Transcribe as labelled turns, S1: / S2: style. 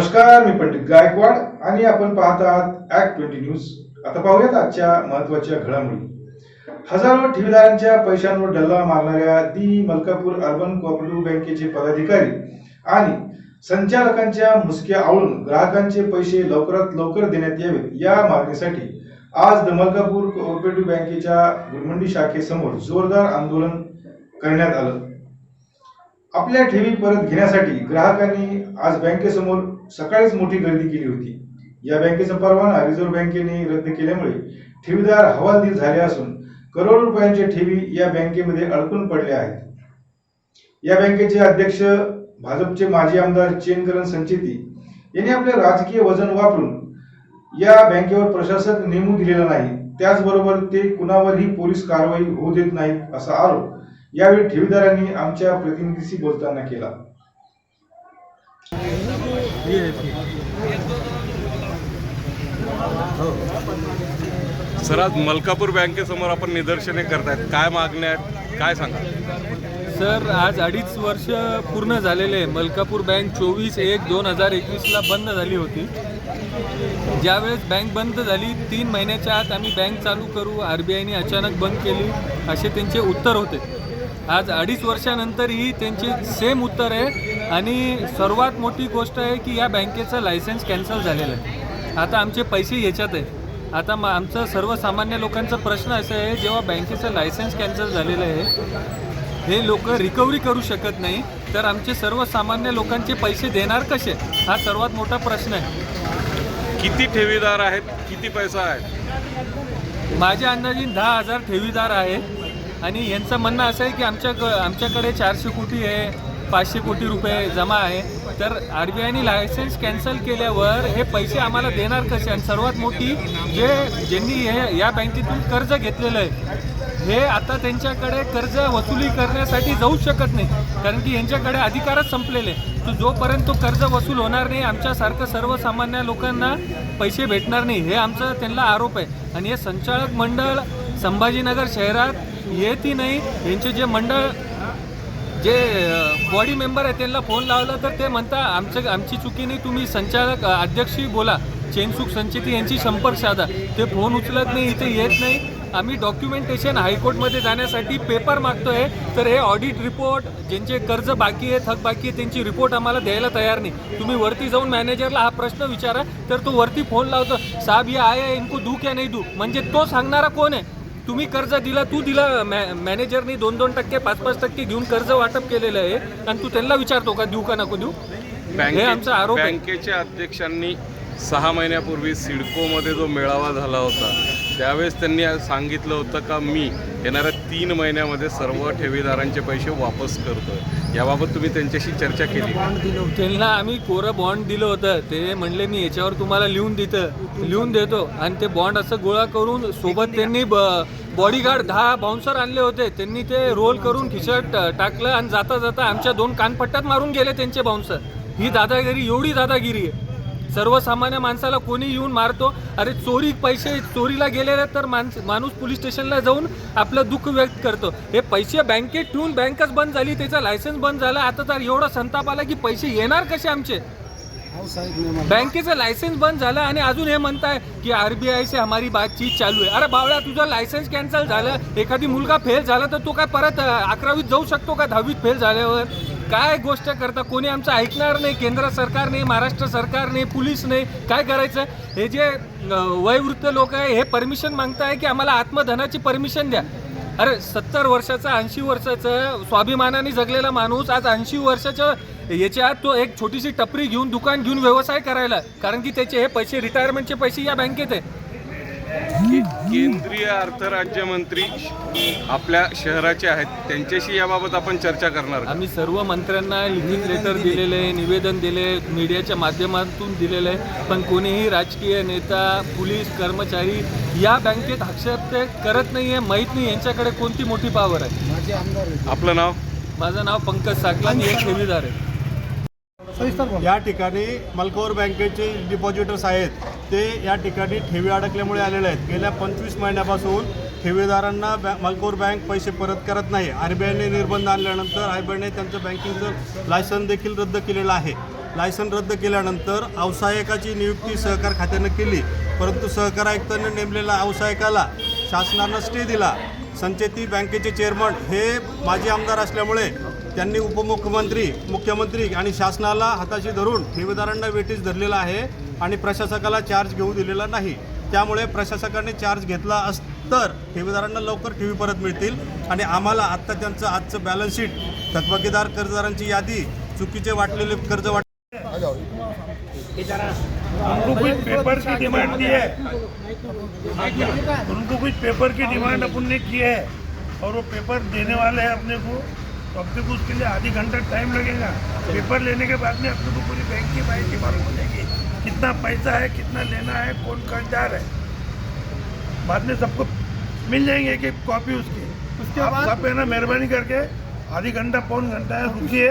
S1: नमस्कार मी पंडित गायकवाड आणि आपण पाहत आहात ऍक्ट ट्वेंटी न्यूज आता पाहूयात आजच्या महत्त्वाच्या घडामोडी. हजारो ठेवीदारांच्या पैशांवर डल्ला मारणाऱ्या दी मलकापूर अर्बन कोऑपरेटिव्ह बँकेचे पदाधिकारी आणि संचालकांच्या मुसक्या आवळून ग्राहकांचे पैसे लवकरात लवकर देण्यात यावेत या मागणीसाठी आज द मलकापूर कोऑपरेटिव्ह बँकेच्या गुरमंडी शाखेसमोर जोरदार आंदोलन करण्यात आलं. आपल्या ठेवी परत घेण्यासाठी ग्राहकांनी आज बँकेसमोर सकाळीच मोठी गर्दी केली होती. या बँकेचा परवाना रिझर्व्ह बँकेने रद्द केल्यामुळे ठेवीदार हवालदिल झाले असून करोड रुपयांच्या ठेवी या बँकेमध्ये अडकून पडल्या आहेत. या बँकेचे अध्यक्ष भाजपचे माजी आमदार चेनकरण संचेती यांनी आपले राजकीय वजन वापरून या बँकेवर प्रशासक नेमू दिलेला नाही. त्याचबरोबर ते कुणावरही पोलीस कारवाई होऊ देत नाहीत असा आरोप यावेळी ठेवीदारांनी आमच्या प्रतिनिधीशी बोलताना केला. हो.
S2: सर आज मलकापूर बँकेसमोर आपण निदर्शने करतायत. काय मागण्या आहेत? काय सांगा?
S3: सर आज अडीच वर्ष पूर्ण झालेले आहे. मलकापूर बँक चोवीस एक दोन हजार एकवीसला बंद झाली होती. ज्यावेळेस बँक बंद झाली तीन महिन्याच्या आत आम्ही बँक चालू करू आर बी आयने अचानक बंद केली असे त्यांचे उत्तर होते. आज अडीच वर्षानंतरही त्यांचे सेम उत्तर आहे. आणि सर्वात मोठी गोष्ट आहे की या बँकेचं लायसन्स कॅन्सल झालेलं आहे. आता आमचे पैसे याच्यात आहे आता मग आमचं सर्वसामान्य लोकांचा प्रश्न असा आहे जेव्हा बँकेचं लायसन्स कॅन्सल झालेलं आहे हे लोक रिकव्हरी करू शकत नाही तर आमचे सर्वसामान्य लोकांचे पैसे देणार कसे? हा सर्वात मोठा प्रश्न आहे.
S2: किती ठेवीदार आहेत? किती पैसा आहे
S3: माझ्या अंदाजीन दहा हजार ठेवीदार आहे आणि यांचं म्हणणं असं आहे की आमच्या आमच्याकडे चारशे कोटी आहे पाचशे कोटी रुपये जमा आहे. तर आर बी आयने लायसन्स कॅन्सल केल्यावर हे पैसे आम्हाला देणार कसे? आणि सर्वात मोठी जे ज्यांनी हे या बँकेतून कर्ज घेतलेलं आहे हे आता त्यांच्याकडे कर्ज वसुली करण्यासाठी जाऊ शकत नाही. कारण की यांच्याकडे अधिकारच संपलेले तर जोपर्यंत तो कर्ज वसूल होणार नाही आमच्यासारखं सर्वसामान्य लोकांना पैसे भेटणार नाही. हे आमचं त्यांना आरोप आहे. आणि हे संचालक मंडळ संभाजीनगर शहरात येतही नाही. यांचे जे मंडळ जे बॉडी मेंबर आहे त्यांना फोन लावला तर ते म्हणता आमचं आमची चुकी नाही तुम्ही संचालक अध्यक्षही बोला. चेनसुख संचिती यांची संपर्क साधा. ते फोन उचलत नाही इथे येत नाही. आम्ही डॉक्युमेंटेशन हायकोर्टमध्ये जाण्यासाठी पेपर मागतोय तर हे ऑडिट रिपोर्ट ज्यांचे कर्ज बाकी आहे थक बाकी आहे त्यांची रिपोर्ट आम्हाला द्यायला तयार नाही. तुम्ही वरती जाऊन मॅनेजरला हा प्रश्न विचारा तर तो वरती फोन लावतो साहेब ये आहे इनको दू क्या नाही दू म्हणजे तो सांगणारा कोण आहे? तुम्ही कर्ज दिला तू दिला मॅ मॅनेजरनी दोन दोन टक्के पाच पाच टक्के घेऊन कर्ज वाटप केलेलं आहे आणि तू त्यांना विचारतो का देऊ का नको देऊ? हे आमचा आरोप आहे.
S2: बँकेच्या अध्यक्षांनी सहा महिन्यापूर्वी सिडकोमध्ये जो मेळावा झाला होता त्यावेळेस त्यांनी सांगितलं होतं का मी येणाऱ्या तीन महिन्यामध्ये सर्व ठेवीदारांचे पैसे वापस करतो याबाबत तुम्ही त्यांच्याशी चर्चा केली.
S3: त्यांना आम्ही कोरं बॉन्ड दिलं होतं. ते म्हणले मी याच्यावर तुम्हाला लिहून देतं लिहून देतो. आणि ते बॉन्ड असं गोळा करून सोबत त्यांनी ब बॉडीगार्ड दहा बाउन्सर आणले होते. त्यांनी ते रोल करून खिशात टाकलं आणि जाता जाता आमच्या दोन कानपट्ट्यात मारून गेले त्यांचे बाउन्सर ही दादागिरी एवढी दादागिरी आहे. सर्वसामान्य माणसाला कोणी येऊन मारतो? अरे चोरी पैसे चोरीला गेलेले तर माणस माणूस पोलीस स्टेशनला जाऊन आपलं दुःख व्यक्त करतो. हे पैसे बँकेत ठेवून बँकच बंद झाली त्याचा लायसन्स बंद झाला. आता तर एवढा संताप आला की पैसे येणार कसे आमचे? बँकेचं लायसन्स बंद झालं आणि अजून हे म्हणताय की आरबीआय से हमारी बातचीत चालू आहे. अरे बावळा तुझं लायसन्स कॅन्सल झालं. एखादी मुलगा फेल झाला तर तो काय परत अकरावीत जाऊ शकतो का? दहावीत फेल झाल्यावर? काय गोष्ट करता? कोणी आमचं ऐकणार नाही केंद्र सरकार नाही महाराष्ट्र सरकार नाही पोलीस नाही काय करायचं? हे जे वयवृत्त लोक आहे हे परमिशन मागताय की आम्हाला आत्मधनाची परमिशन द्या. अरे सत्तर वर्षाचा ऐंशी वर्षाचं स्वाभिमानाने जगलेला माणूस आज ऐंशी वर्षाच्या याच्यात तो एक छोटीशी टपरी घेऊन दुकान घेऊन व्यवसाय करायला. कारण की त्याचे हे पैसे रिटायरमेंटचे पैसे या बँकेत आहे
S2: के- केंद्रीय अर्थ राज्यमंत्री आपल्या शहराचे आहेत त्यांच्याशी याबाबत आपण चर्चा करणार?
S3: आम्ही सर्व मंत्र्यांना लिखित लेटर दिलेले आहे निवेदन दिले मीडियाच्या माध्यमातून दिलेलं आहे पण कोणीही राजकीय नेता पोलीस कर्मचारी या बँकेत हस्तक्षेप करत नाही आहे माहीत नाही यांच्याकडे कोणती मोठी पावर आहे.
S2: आपलं नाव?
S3: माझं नाव पंकज साकला मी एक ठेवीदार आहे.
S4: या ठिकाणी मलकौर बँकेचे डिपॉझिटर्स आहेत. ते या ठिकाणी ठेवी अडकल्यामुळे आलेले आहेत. गेल्या पंचवीस महिन्यापासून ठेवीदारांना बॅ मालकोर बँक पैसे परत करत नाही. आर बी आयने निर्बंध आणल्यानंतर आर बी आयने त्यांचं बँकिंगचं लायसन देखील रद्द केलेलं आहे. लायसन रद्द केल्यानंतर अवसायकाची नियुक्ती सहकार खात्यानं केली. परंतु सहकार आयुक्तांनी नेमलेल्या अवसायकाला शासनानं स्टे दिला. संचेती बँकेचे चेअरमन हे माजी आमदार असल्यामुळे त्यांनी उपमुख्यमंत्री मुख्यमंत्री आणि शासनाला हाताशी धरून ठेवीदारांना वेटीस धरलेला आहे आणि प्रशासकाला चार्ज घेऊ दिलेला नाही. त्यामुळे प्रशासकाने चार्ज घेतला अस तर ठेवीदारांना लवकर ठेवी परत मिळतील आणि आम्हाला आत्ता त्यांचं आजचं बॅलन्स शीट थकबाकीदार कर्जदारांची यादी चुकीचे वाटलेले कर्ज वाट
S5: पेपर की डिमांड की है? उनको कुछ पेपर की डिमांड अपन ने की है? और वो पेपर देने वाले हैं अपने को? तो अपने को उसके लिए आधी घंटा टाइम लगेगा। पेपर लेने के बाद में अपने को पूरी बैंक की माहिती मालूम हो जाएगी। कितना पैसा है कितना लेना है कौन कर्जदार है। बाद में सबको मिल जाएँगे एक एक कॉपी उसकी। उसके बाद आप है ना मेहरबानी करके आधी घंटा पौन घंटा है रुकी रुकिए